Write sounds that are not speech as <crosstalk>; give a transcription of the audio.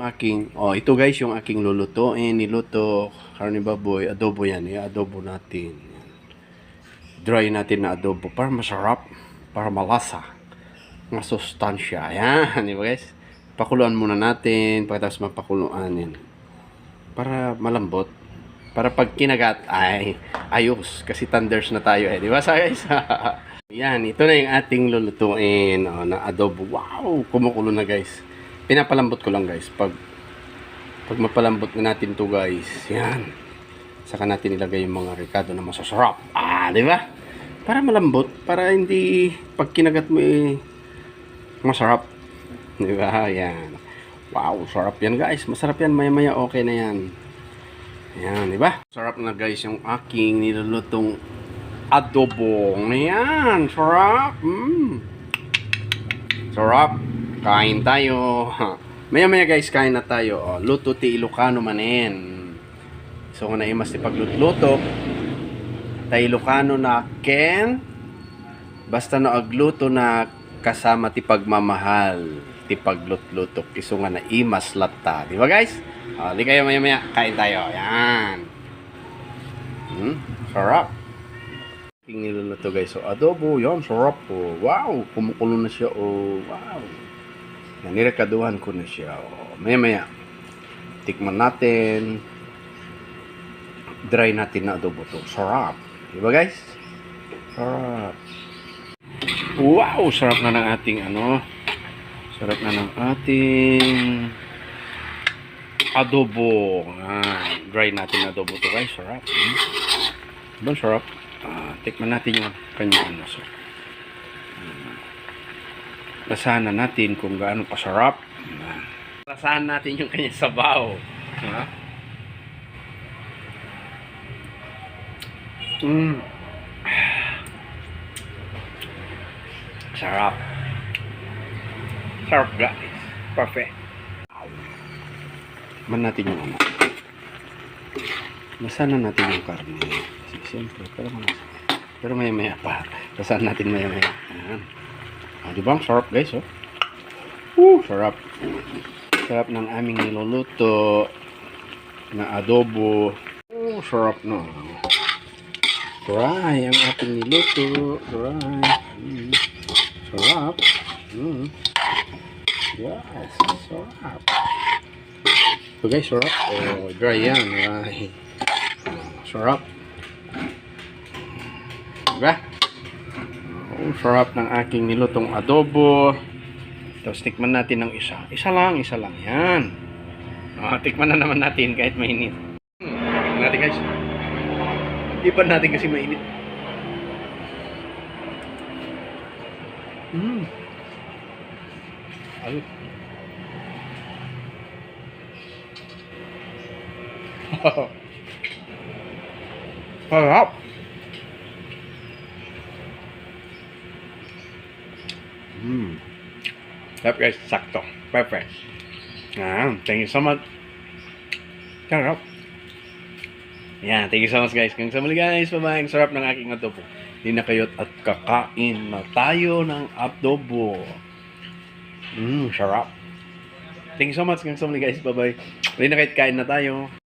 aking, oh, ito guys yung aking lulutuin. Niluto, karne baboy, adobo yan. I-adobo natin. Dry natin na adobo para masarap, para malasa. Nga sustansya. Ayan, <laughs> di ba guys? Pakuluan muna natin, pagkatapos mapakuluan yan. Para malambot. Para pag kinagat, ay, ayos. Kasi thunders na tayo eh. Di ba sa guys? <laughs> Yan, ito na yung ating lulutuin oh, na adobo. Wow, kumukulo na guys. Pinapalambot ko lang guys. Pag pag mapalambot na natin to guys, yan. Saka natin ilagay yung mga ricado na masasarap. Ah, di ba? Para malambot, para hindi pag kinagat mo eh masarap. Di ba? Yan. Wow, sarap yan guys. Masarap yan. Maya-maya okay na yan. Yan, di ba? Sarap na guys yung aking nilulutong adobo. Ayan, sarap. Mm. Sarap. Kain tayo. Maya-maya guys, kain na tayo. Oh, luto ti Ilocano manen. So, kung naimas ti paglutluto, tayo Ilocano na ken, basta no agluto na kasama ti pagmamahal, ti paglutluto, iso nga na imas latta. Di ba guys? Oh, di kayo maya-maya, kain tayo. Yan. Hmm, sarap. Ating niluluto guys. So, adobo, yan, sarap po. Wow, kumukulo na siya. Oh, wow. Yan, nirekaduhan ko na siya. Oh, maya maya. Tikman natin. Dry natin na adobo to. Sarap. Diba guys? Sarap. Wow, sarap na ng ating ano. Sarap na ng ating adobo. Ah, dry natin na adobo to guys. Sarap. Hmm. Diba sarap? Ah, tikman natin yung kanyang ano. Hmm. Lasahan natin kung gaano pasarap. Ah. Lasahan natin yung kanyang sabaw. Ha? Mm. Sarap. Sarap guys. Perfect. Man natin yung ano. Lasahan natin yung karne. Siyempre, pero. Pero maya maya pa. Lasahan natin maya maya. Ayan. Ah, di ba? Sarap guys, oh. Woo, sarap. Sarap ng aming niluluto na adobo. Oh, sarap na. Dry ang ating niluto. Dry. Mm. Sarap. Mm. Yes, sarap. So guys, sarap. Oh, dry yan. Dry. Sarap. Diba? Sarap ng aking nilutong adobo. Tapos tikman natin ng isa. Isa lang, isa lang. Yan. Oh, tikman na naman natin kahit mainit. Hmm, natin guys. Ipan natin kasi mainit. Mm. Ayun. <laughs> Sarap. Mm. Sarap guys, sakto. Perfect. Ah, thank you so much. Sarap. Yan, thank you so much guys. Kung sa muli guys, bye-bye. Sarap ng aking adobo. Hindi na kayo at kakain na tayo ng adobo. Mmm, sarap. Thank you so much. Kung sa muli guys, bye-bye. Hindi na kayo kain na tayo.